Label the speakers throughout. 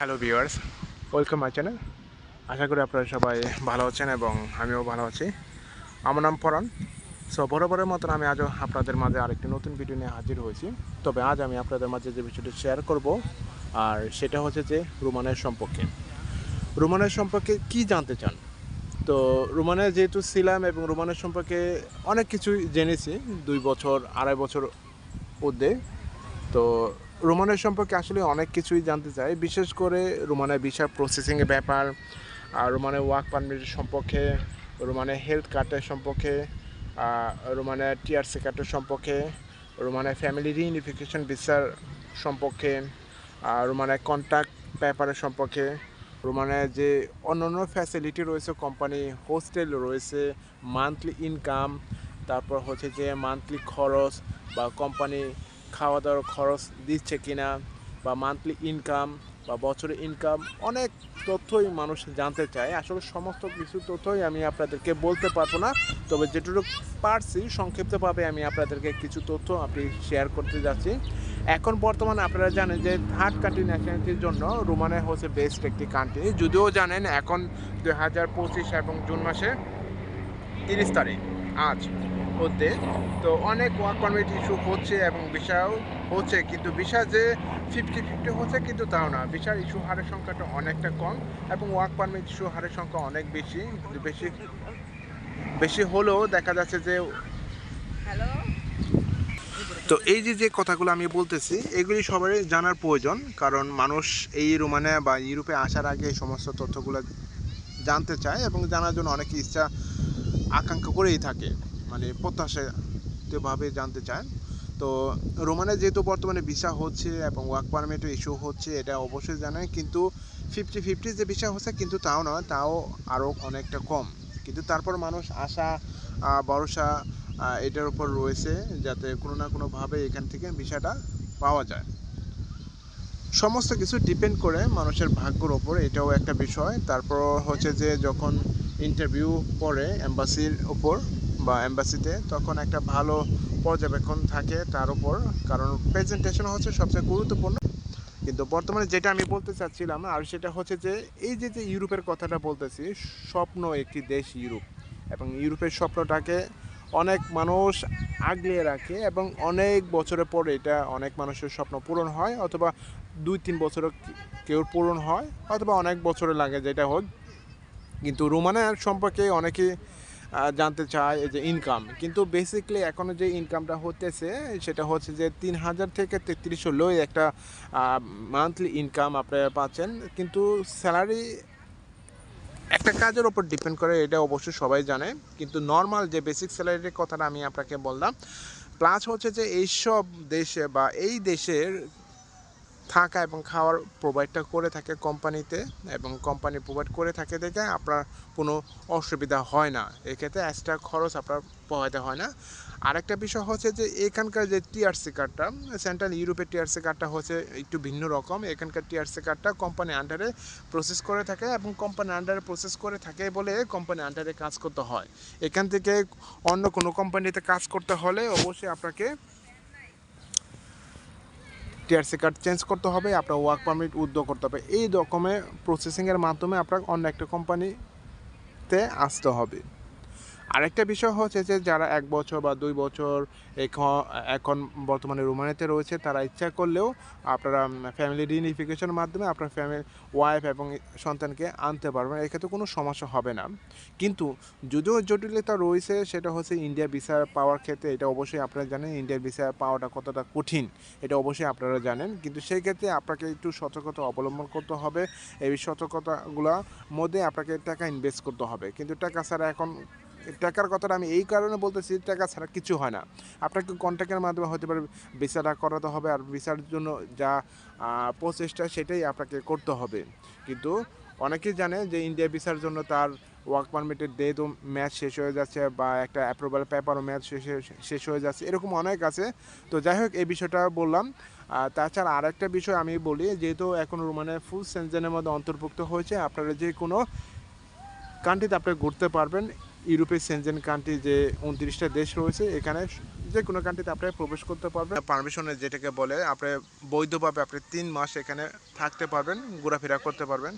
Speaker 1: Hello viewers welcome my channel আশা করি আপনারা সবাই ভালো আছেন এবং আমিও ভালো আছি। আমার নাম পরাণ। সো বরাবরের মতন আমি আজও আপনাদের মাঝে আরেকটি নতুন ভিডিও নিয়ে হাজির হয়েছি। তবে আজ আমি আপনাদের মাঝে যে বিষয়টি শেয়ার করব, আর সেটা হচ্ছে যে রোমানের সম্পর্কে। রোমানের সম্পর্কে কি জানতে চান? তো রোমানে যেহেতু ছিলাম এবং রোমানের সম্পর্কে অনেক কিছুই জেনেছি, দুই বছর, আড়াই বছর মধ্যে তো রোমানের সম্পর্কে আসলে অনেক কিছুই জানতে চাই। বিশেষ করে রোমানের ভিসা প্রসেসিংয়ের ব্যাপার, আর রোমানের ওয়ার্ক পারমিটের সম্পর্কে, রোমানের হেলথ কার্ডের সম্পর্কে রোমানের টিআরসি কার্ডের সম্পর্কে, রোমানের ফ্যামিলি রিউনিফিকেশন ভিসার সম্পর্কে, আর রোমানের কন্ট্যাক্ট ব্যাপারের সম্পর্কে, রোমানের যে অন্যান্য ফ্যাসিলিটি রয়েছে কোম্পানি হোস্টেল রয়েছে মান্থলি ইনকাম তারপর হচ্ছে যে মান্থলি খরচ বা কোম্পানি খাওয়া দাওয়ার খরচ দিচ্ছে কিনা, বা মান্থলি ইনকাম বা বছরের ইনকাম অনেক তথ্যই মানুষ জানতে চায়। আসলে সমস্ত কিছু তথ্যই আমি আপনাদেরকে বলতে পারব না, তবে যেটুকু পারছি, সংক্ষিপ্তভাবে আমি আপনাদেরকে কিছু তথ্য আপনি শেয়ার করতে যাচ্ছি। এখন বর্তমানে আপনারা জানেন যে থার্ড কান্ট্রি ন্যাশনালিটির জন্য রোমানে হচ্ছে বেস্ট একটি কান্ট্রি যদিও জানেন এখন দুই হাজার পঁচিশ এবং জুন মাসে তিরিশ তারিখ, আজ। মধ্যে তো অনেক ওয়ার্ক পারমিট ইস্যু হচ্ছে এবং ভিসাও হচ্ছে কিন্তু ভিসা যে ফিফটি ফিফটি হচ্ছে কিন্তু তাও না। ভিসার ইস্যু হারের সংখ্যাটা অনেকটা কম এবং ওয়ার্ক পারমিট ইস্যু হারের সংখ্যা অনেক বেশি বেশি বেশি হলেও দেখা যাচ্ছে যে
Speaker 2: হ্যালো
Speaker 1: তো এই যে যে কথাগুলো আমি বলতেছি এগুলি সবারই জানার প্রয়োজন কারণ মানুষ এই রোমানে বা ইউরোপে আসার আগে এই সমস্ত তথ্যগুলো জানতে চায় এবং জানার জন্য অনেক ইচ্ছা আকাঙ্ক্ষা করেই থাকে। মানে প্রত্যাশাভাবে জানতে চান। তো রোমানে যেহেতু বর্তমানে ভিসা হচ্ছে এবং ওয়ার্ক পারমিটও ইস্যু হচ্ছে, এটা অবশ্যই জানেন কিন্তু ফিফটি ফিফটি যে ভিসা হচ্ছে কিন্তু তাও নয়, তাও আরও অনেকটা কম। কিন্তু তারপর মানুষ আশা ভরসা এটার উপর রয়েছে যাতে কোনো না কোনোভাবে এখান থেকে ভিসাটা পাওয়া যায়। সমস্ত কিছু ডিপেন্ড করে মানুষের ভাগ্যর ওপর এটাও একটা বিষয়। তারপর হচ্ছে যে যখন ইন্টারভিউ পড়ে এম্বাসির ওপর বা এম্বাসিতে, তখন একটা ভালো পর্যবেক্ষণ থাকে তার উপর। কারণ প্রেজেন্টেশন হচ্ছে সবচেয়ে গুরুত্বপূর্ণ। কিন্তু বর্তমানে যেটা আমি বলতে চাচ্ছিলাম, আর সেটা হচ্ছে যে, এই যে যে ইউরোপের কথাটা বলতেছি, স্বপ্ন একটি দেশ ইউরোপ। এবং ইউরোপের স্বপ্নটাকে অনেক মানুষ আগলিয়ে রাখে এবং অনেক বছরের পরে এটা অনেক মানুষের স্বপ্ন পূরণ হয়, অথবা দুই, তিন বছরও কেউ পূরণ হয়, অথবা অনেক বছরে লাগে যেটা হোক। কিন্তু রোমানের সম্পর্কে অনেকে জানতে চায় যে ইনকাম কিন্তু বেসিকলি এখনও যে ইনকামটা হতেছে, সেটা হচ্ছে যে তিন হাজার থেকে তেত্রিশ হলেও একটা মান্থলি ইনকাম আপনারা পাচ্ছেন। কিন্তু স্যালারি একটা কাজের ওপর ডিপেন্ড করে, এটা অবশ্যই সবাই জানে। কিন্তু নর্মাল যে বেসিক স্যালারির কথাটা আমি আপনাকে বললাম প্লাস হচ্ছে যে এইসব দেশে বা এই দেশের থাকা এবং খাওয়ার প্রোভাইডটা করে থাকে কোম্পানিতে এবং কোম্পানি প্রোভাইড করে থাকে দেখে আপনার কোনো অসুবিধা হয় না। এক্ষেত্রে এক্সট্রা খরচ আপনার পোহাইতে হয় না। আরেকটা বিষয় হচ্ছে যে, এখানকার যে টিআরসি কার্ডটা সেন্ট্রাল ইউরোপের টিআরসি কার্ডটা হচ্ছে একটু ভিন্ন রকম। এখানকার টিআরসি কার্ডটা কোম্পানি আন্ডারে প্রসেস করে থাকে এবং কোম্পানি আন্ডারে প্রসেস করে থাকে বলে কোম্পানি আন্ডারে কাজ করতে হয়। এখান থেকে অন্য কোনো কোম্পানিতে কাজ করতে হলে অবশ্যই আপনাকে টিআরসি কার্ড চেঞ্জ করতে হবে, আপনার ওয়ার্ক পারমিট উদ্যোগ করতে হবে। এই রকমের প্রসেসিংয়ের মাধ্যমে আপনার অন্য একটা কোম্পানিতে আসতে হবে। আরেকটা বিষয় হচ্ছে যে, যারা এক বছর বা দুই বছর এখন বর্তমানে রোমানিতে রয়েছে, তারা ইচ্ছা করলেও আপনারা ফ্যামিলি রিউনিফিকেশনের মাধ্যমে আপনার ফ্যামিলি ওয়াইফ এবং সন্তানকে আনতে পারবেন। এক্ষেত্রে কোনো সমস্যা হবে না। কিন্তু যদিও জটিলতা রয়েছে, সেটা হচ্ছে ইন্ডিয়া ভিসা পাওয়ার ক্ষেত্রে, এটা অবশ্যই আপনারা জানেন ইন্ডিয়ার ভিসা পাওয়াটা কতটা কঠিন, এটা অবশ্যই আপনারা জানেন। কিন্তু সেই ক্ষেত্রে আপনাকে একটু সতর্কতা অবলম্বন করতে হবে। এই সতর্কতাগুলোর মধ্যে আপনাকে টাকা ইনভেস্ট করতে হবে। কিন্তু টাকা ছাড়া এখন টাকার কথাটা আমি এই কারণে বলতেছি, টাকা ছাড়া কিছু হয় না। আপনাকে কন্ট্যাক্টের মাধ্যমে হতে পারে ভিসাটা করাতে হবে আর ভিসার জন্য যা প্রচেষ্টা সেটাই আপনাকে করতে হবে। কিন্তু অনেকেই জানে যে ইন্ডিয়া ভিসার জন্য তার ওয়ার্ক পারমিটের ডেটও ম্যাচ শেষ হয়ে যাচ্ছে বা একটা অ্যাপ্রুভাল পেপারও ম্যাচ শেষ হয়ে- শেষ হয়ে যাচ্ছে, এরকম অনেক আছে। তো যাই হোক, এই বিষয়টা বললাম। তাছাড়া আর আরেকটা বিষয় আমি বলি, যেহেতু এখন রোমানে ফুল সেনজেনের মধ্যে অন্তর্ভুক্ত হয়েছে, আপনারা যে কোনো কান্ট্রিতে আপনি ঘুরতে পারবেন। ইউরোপের সেনজেন কান্ট্রি যে উনত্রিশটা দেশ রয়েছে, এখানে যে কোনো কান্ট্রিতে আপনি প্রবেশ করতে পারবেন। পারমিশনে যেটাকে বলে, আপনি বৈধভাবে আপনি তিন মাস এখানে থাকতে পারবেন, ঘোরাফেরা করতে পারবেন।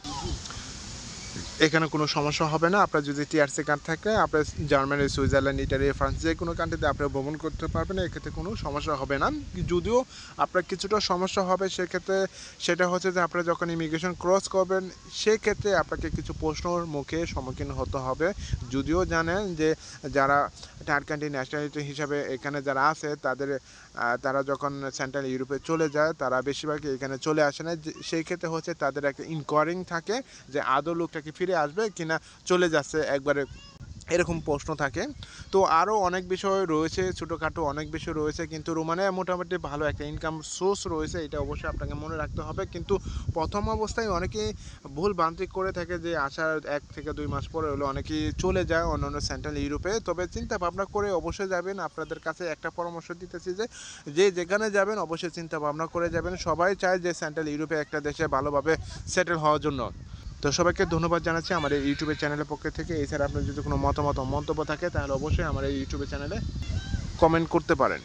Speaker 1: এখানে কোনো সমস্যা হবে না। আপনার যদি টিআরসি কার্ড থাকে, আপনার জার্মানি সুইজারল্যান্ড ইটালি ফ্রান্স যে কোনো কান্ট্রিতে আপনি ভ্রমণ করতে পারবেন, এক্ষেত্রে কোনো সমস্যা হবে না। যদিও আপনার কিছুটা সমস্যা হবে, সেক্ষেত্রে সেটা হচ্ছে যে আপনারা যখন ইমিগ্রেশন ক্রস করবেন, সেক্ষেত্রে আপনাকে কিছু প্রশ্নর মুখে সম্মুখীন হতে হবে। যদিও জানেন যে যারা থার্ড কান্ট্রি ন্যাশনালিটি হিসাবে এখানে যারা আছে, তাদের তারা যখন সেন্ট্রাল ইউরোপে চলে যায়, তারা বেশিরভাগই এখানে চলে আসে না। সেই ক্ষেত্রে হচ্ছে তাদের একটা ইনকোয়ারিং থাকে যে আদৌ লোকটা কি ফিরে আসবে কিনা চলে যাচ্ছে একবারে এরকম প্রশ্ন থাকে। তো আরও অনেক বিষয় রয়েছে, ছোটোখাটো অনেক বিষয় রয়েছে, কিন্তু রোমানিয়া মোটামুটি ভালো একটা ইনকাম সোর্স রয়েছে, এটা অবশ্যই আপনাকে মনে রাখতে হবে। কিন্তু প্রথম অবস্থায় অনেকেই ভুল ভ্রান্তি করে থাকে যে আসার এক থেকে দুই মাস পরে হলো অনেকেই চলে যায় অন্যান্য সেন্ট্রাল ইউরোপে তবে চিন্তা ভাবনা করে অবশ্যই যাবেন, আপনাদের কাছে একটা পরামর্শ দিতেছি যে যে যেখানে যাবেন অবশ্যই চিন্তা ভাবনা করে যাবেন। সবাই চায় যে সেন্ট্রাল ইউরোপে একটা দেশে ভালোভাবে সেটেল হওয়ার জন্য। তো সবাইকে ধন্যবাদ জানাচ্ছি আমার এই ইউটিউবের চ্যানেলের পক্ষ থেকে। এছাড়া আপনার যদি কোনো মতামত মন্তব্য থাকে, তাহলে অবশ্যই আমার এই ইউটিউবের চ্যানেলে কমেন্ট করতে পারেন।